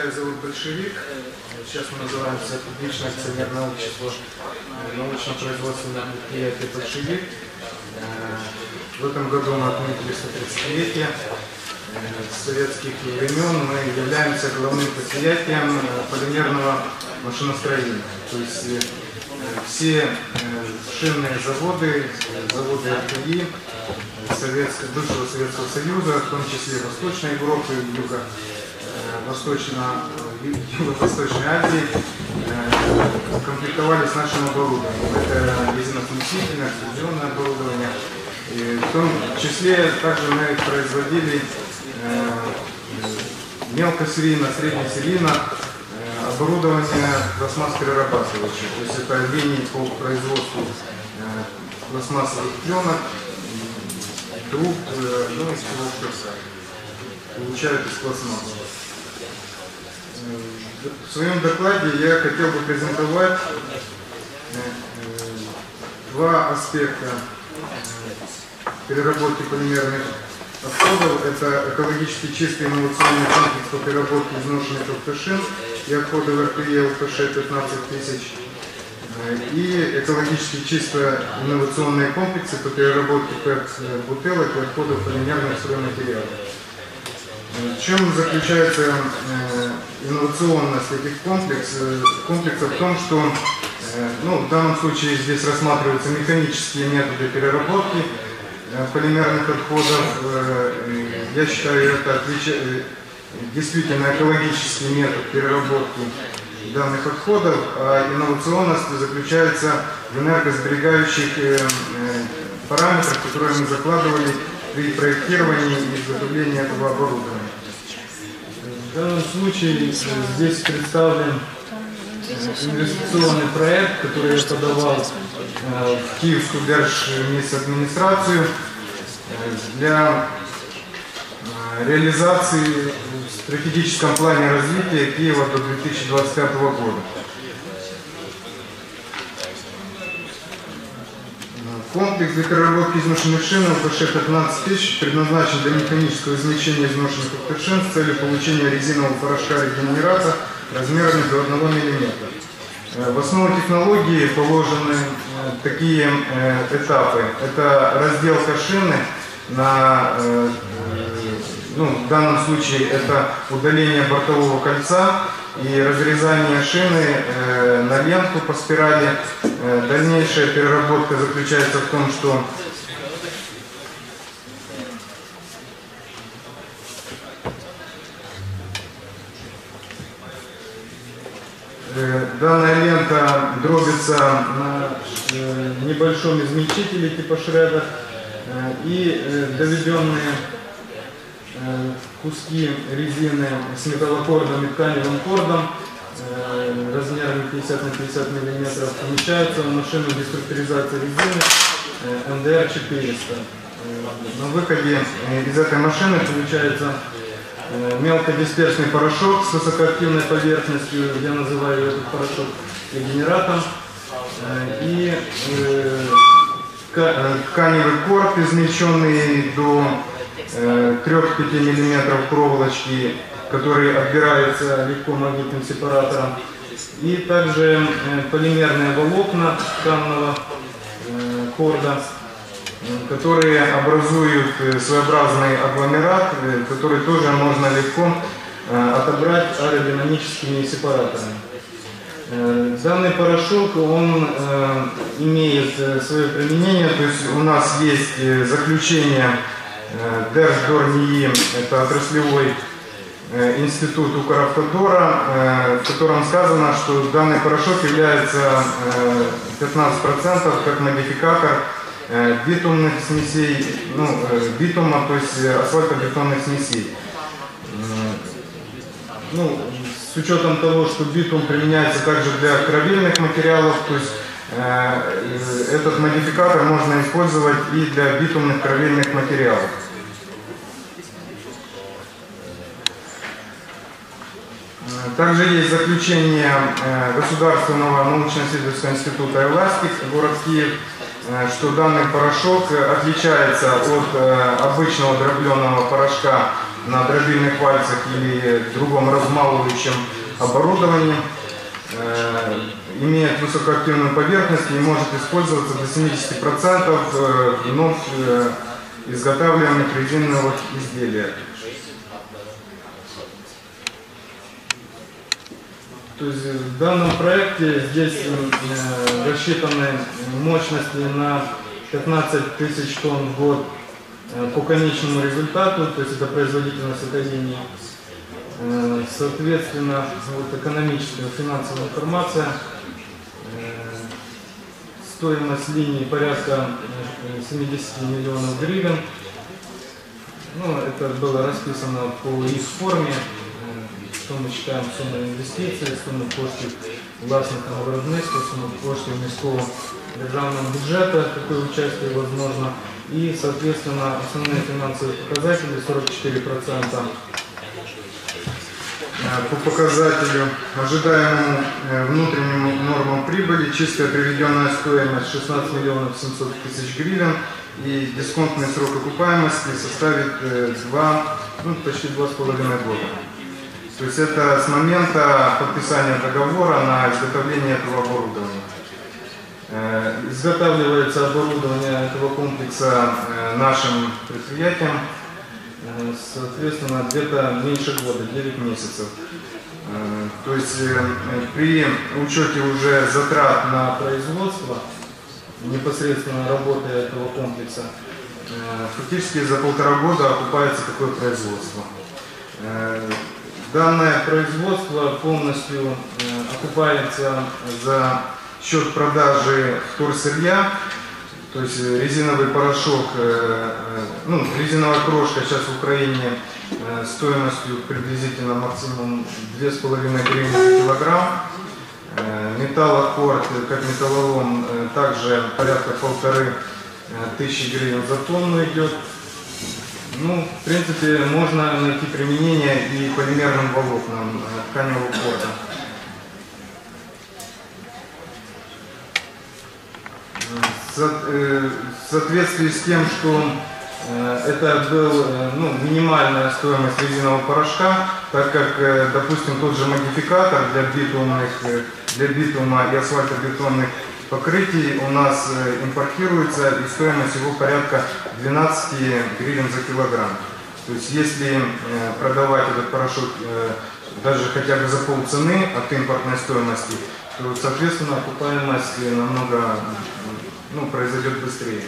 день, я представляю завод «Большевик». Сейчас мы называемся публичное акционерное общество научно-производственное предприятие «Большевик». Э, В этом году мы отметили 130-летие э, советских времен. Мы являемся главным предприятием э, полимерного машиностроения. То есть все шинные заводы, заводы РТИ, Советского, бывшего Советского Союза, в том числе Восточной Европы, Юго, э, Восточно, Ю- Юго-Восточной Азии, э, комплектовались нашим оборудованием. Это резиносмесительное, экструзионное оборудование. И в том числе также мы производили э, мелкосерийно, среднесерийно э, оборудование пластмасс-перерабатывающее. То есть это линии по производству э, пластмассовых пленок, труб, э, ну и получают из пластмассы. В своем докладе я хотел бы презентовать э, э, два аспекта э, переработки полимерных отходов. Это экологически чистый инновационный комплекс по переработке изношенных автошин и отходов РТЕ ЛПШ 15 тысяч. И экологически чисто инновационные комплексы по переработке ПЭТ-бутылок и отходов полимерных стройматериалов. Чем заключается э, инновационность этих э, комплексов? В том, что э, ну, в данном случае здесь рассматриваются механические методы переработки полимерных отходов. Я считаю, это действительно экологический метод переработки данных отходов, а инновационность заключается в энергосберегающих параметрах, которые мы закладывали при проектировании и изготовлении этого оборудования. В данном случае э, здесь представлен э, инвестиционный проект, который я подавал э, в Киевскую администрацию для реализации в стратегическом плане развития Киева до 2025 года. Комплекс для переработки изношенных шин ЛПШ 15 тысяч предназначен для механического измельчения изношенных автошин с целью получения резинового порошка регенерата размерами до 1 мм. Э, В основу технологии положены э, такие э, этапы. Это разделка шины на, ну, в данном случае это удаление бортового кольца и разрезание шины э, на ленту по спирали. Э, Дальнейшая переработка заключается в том, что Э, Данная лента дробится на э, небольшом измельчителе типа шредер э, и доведенные куски резины с металлокордом и тканевым кордом э, размерами 50 на 50 мм помещаются в машину деструктуризации резины э, МДР 400. Э, На выходе э, из этой машины получается э, мелкодисперсный порошок с высокоактивной поверхностью, я называю этот порошок регенератом, Э, и э, э, тканевый корд, измельченный до 3-5 мм проволочки, который отбирается легко магнитным сепаратором, и также э, полимерные волокна тканного э, корда, э, которые образуют э, своеобразный агломерат, э, который тоже можно легко э, отобрать аэродинамическими сепараторами. Э, Данный порошок, он э, имеет э, свое применение, то есть у нас есть э, заключение э, Держдорнии, это отраслевой э, институт Укравтодора, э, в котором сказано, что данный порошок является э, 15% как модификатор э, битумных смесей, ну, э, битума, то есть э, асфальтобетонных смесей. Э, ну, с учетом того, что битум применяется также для кровельных материалов, то есть э, э, этот модификатор можно использовать и для битумных кровельных материалов. Э, Также есть заключение э, Государственного научно-исследовательского института «Эластик», город Киев, э, что данный порошок э, отличается от э, обычного дробленого порошка на дробильных вальцах или другом размалывающем оборудовании, э, имеет высокоактивную поверхность и может использоваться до 70% э, вновь э, изготавливаемых резиновых изделий. То есть в данном проекте здесь э, рассчитаны мощности на 15 тысяч тонн в год по конечному результату, то есть это производительность этой. Э, Соответственно, вот экономическая финансовая информация. Э, Стоимость линии порядка э, 70 миллионов гривен. Ну, это было расписано по их форме, е, що ми чекаємо суми інвестицій, суми коштів власникам виробництва, суми коштів міського державного бюджета, такое участие возможно. И, соответственно, основные финансовые показатели 44% Э, по показателю ожидаемому э, внутреннему нормам прибыли, чистая приведенная стоимость 16 миллионов 700 тысяч гривен и дисконтный срок окупаемости составит э, 2, ну, почти 2,5 года. То есть это с момента подписания договора на изготовление этого оборудования. Э, Изготавливается оборудование этого комплекса э, нашим предприятием, Э, Соответственно, где-то меньше года, 9 месяцев. Э, То есть э, при учете уже затрат на производство, непосредственно работы этого комплекса, э, фактически за полтора года окупается такое производство. Э, Данное производство полностью э, окупается за счет продажи вторсырья, то есть э, резиновый порошок, э, э, ну, резиновая крошка сейчас в Украине стоимостью приблизительно максимум 2,5 гривны за килограмм. Металлокорд, как металлолом, также порядка полторы тысячи гривен за тонну идет. Ну, в принципе, можно найти применение и полимерным волокнам тканевого корда. Э, В соответствии с тем, что э, это был э, ну, минимальная стоимость резинового порошка, так как, допустим, тот же модификатор для битумных, для битума и асфальтобетонных покрытий у нас импортируется и стоимость его порядка 12 гривен за килограмм. То есть если продавать этот порошок даже хотя бы за полцены от импортной стоимости, то, соответственно, окупаемость намного ну, произойдет быстрее.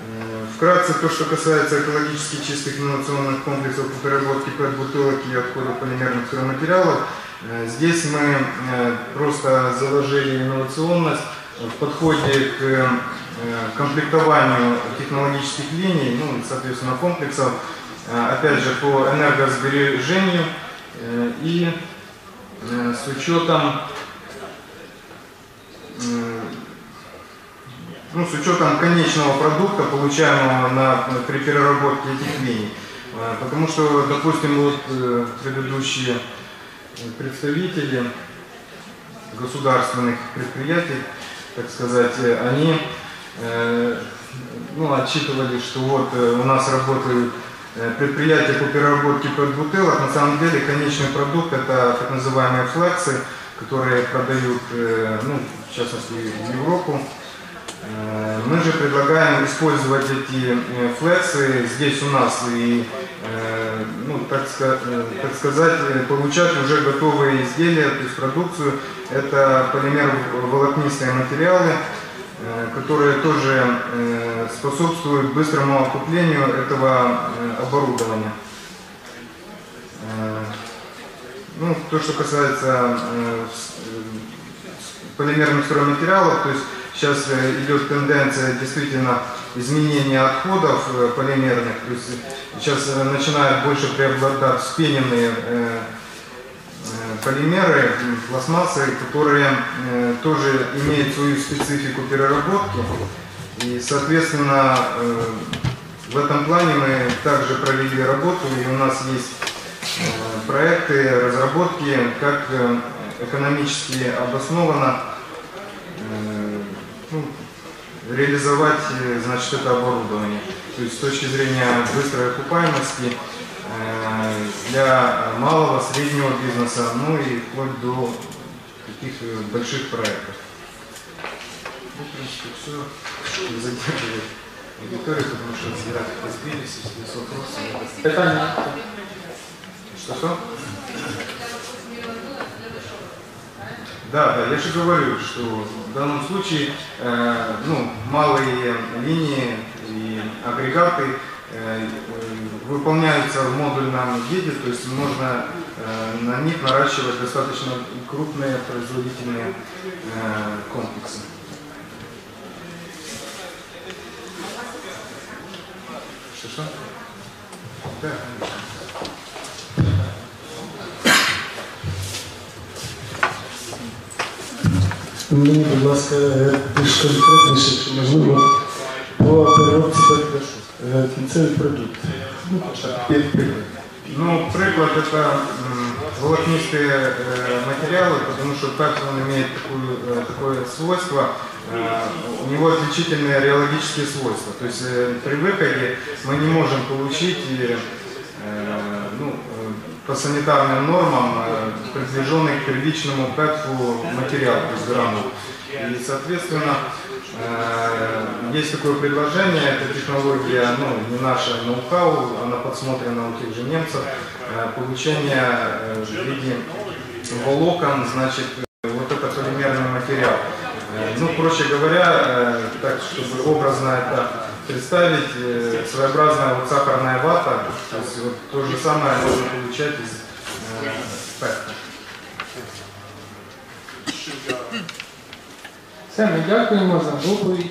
Э, Вкратце, то, что касается экологически чистых инновационных комплексов по переработке PET-бутылок и отходов полимерных стройматериалов, э, здесь мы э, просто заложили инновационность в подходе к комплектованию технологических линий, ну, соответственно, комплексов, опять же, по энергосбережению и с учетом ну, с учетом конечного продукта, получаемого на, при переработке этих линий. Э, Потому что, допустим, вот э, предыдущие э, представители государственных предприятий, так сказать, э, они ну, отчитывали, что вот у нас работают предприятия по переработке бутылок. На самом деле конечный продукт это так называемые флексы, которые продают, ну, в частности, в Европу. Мы же предлагаем использовать эти э, флексы здесь у нас и, э, ну, так, э, так сказать, получать уже готовые изделия, то есть продукцию. Это полимер волокнистые материалы, которые тоже способствуют быстрому окуплению этого оборудования. Ну, то, что касается полимерных стройматериалов, то есть сейчас э, идет тенденция действительно изменения отходов э, полимерных, то есть сейчас э, начинают больше преобладать вспененные полимеры, пластмассы, которые тоже имеют свою специфику переработки. И, соответственно, в этом плане мы также провели работу, и у нас есть проекты разработки, как экономически обоснованно ну, реализовать э, значит, это оборудование. То есть с точки зрения быстрой окупаемости э, для малого, среднего бизнеса, ну и вплоть до таких э, больших проектов. Ну, в принципе, все не задерживает аудиторию, потому что график разбились, если есть вопросы. Питання. Что-что? Да, да, я же говорю, что в данном случае э, ну, малые линии и агрегаты э, выполняются в модульном виде, то есть можно э, на них наращивать достаточно крупные производительные э, комплексы. Что-что? Да. Мені, будь ласка, е, більш конкретніше, якщо можливо, по переробці е, кінцевий продукт. Ну, так, під приклад. Ну, приклад это м, волокнистые э, материалы, потому что пеплон имеет такую, э, такое свойство, э, у него отличительные реологические свойства. То есть э, при выходе мы не можем получить э, э, ну, э, по санитарным нормам э, приближенный к первичному петлу материал, то есть. И, соответственно, э, есть такое предложение, эта технология, ну, не наша ноу-хау, она подсмотрена у тех же немцев, э, получение э, в виде волокон, значит, вот это полимерный материал. Ну, проще говоря, так, чтобы образно это представить, своеобразная вот сахарная вата, то есть вот то же самое можно получать из э, Все, ми дякуємо за доповідь.